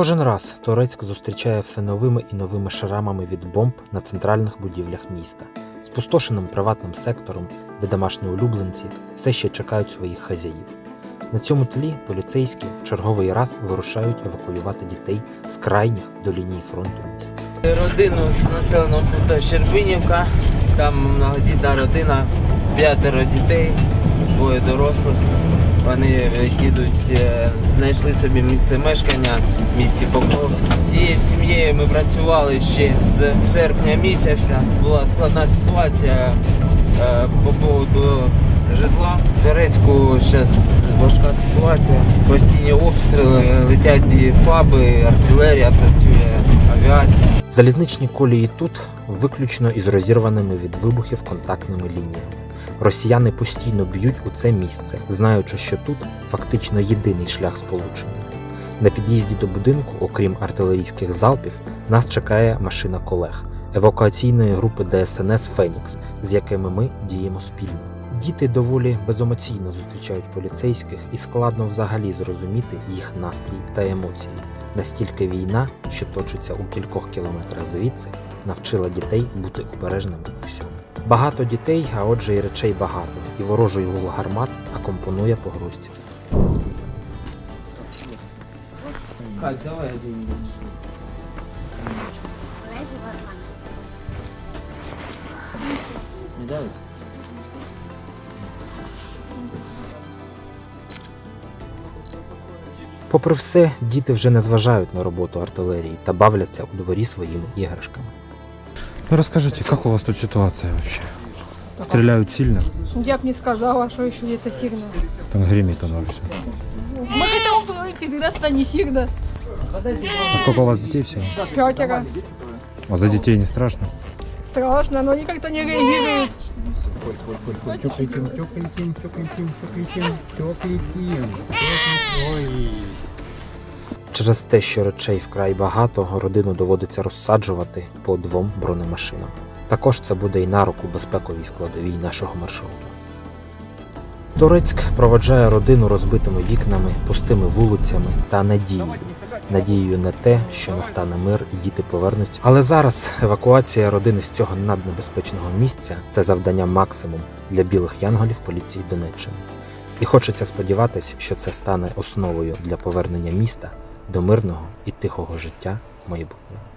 Кожен раз Торецьк зустрічає все новими і новими шрамами від бомб на центральних будівлях міста, спустошеним приватним сектором, де домашні улюбленці все ще чекають своїх хазяїв. На цьому тлі поліцейські в черговий раз вирушають евакуювати дітей з крайніх до лінії фронту місць. Родину з населеного пункту Щербинівка. Там многодітна родина, п'ятеро дітей, двоє дорослих. Вони їдуть, е, знайшли собі місце мешкання в місті Покровськ. З цією сім'єю ми працювали ще з серпня місяця. Була складна ситуація е, по поводу житла. В Турецьку зараз важка ситуація. Постійні обстріли, летять і фаби, артилерія працює, авіація. Залізничні колії тут виключно із розірваними від вибухів контактними лініями. Росіяни постійно б'ють у це місце, знаючи, що тут фактично єдиний шлях сполучення. На під'їзді до будинку, окрім артилерійських залпів, нас чекає машина колег евакуаційної групи ДСНС Фенікс, з якими ми діємо спільно. Діти доволі беземоційно зустрічають поліцейських і складно взагалі зрозуміти їх настрій та емоції. Настільки війна, що точиться у кількох кілометрах звідси, навчила дітей бути обережними у всьому. Багато дітей, а отже, і речей багато, і ворожий гул гармат акомпонує погрузці. Кать, давай один Не? Попри все, діти вже не зважають на роботу артилерії та бавляться у дворі своїми іграшками. Ну расскажите, как у вас тут ситуация вообще? Стреляют сильно? Я бы не сказала, что еще где-то сильно. Там гремит оно все. Мы к этому привыкли, когда не сильно. А сколько у вас детей всего? Пятеро. А за детей не страшно? Страшно, но они как-то не реагируют. Тепленьким, тепленьким, тепленьким, тепленьким, тепленьким. Ой. Через те, що речей вкрай багато, родину доводиться розсаджувати по двом бронемашинам. Також це буде і на руку безпековій складовій нашого маршруту. Турецьк проводжає родину розбитими вікнами, пустими вулицями та надією. Надією на те, що настане мир і діти повернуться. Але зараз евакуація родини з цього наднебезпечного місця це завдання максимум для білих янголів поліції Донеччини. І хочеться сподіватися, що це стане основою для повернення міста до мирного і тихого життя майбутнього.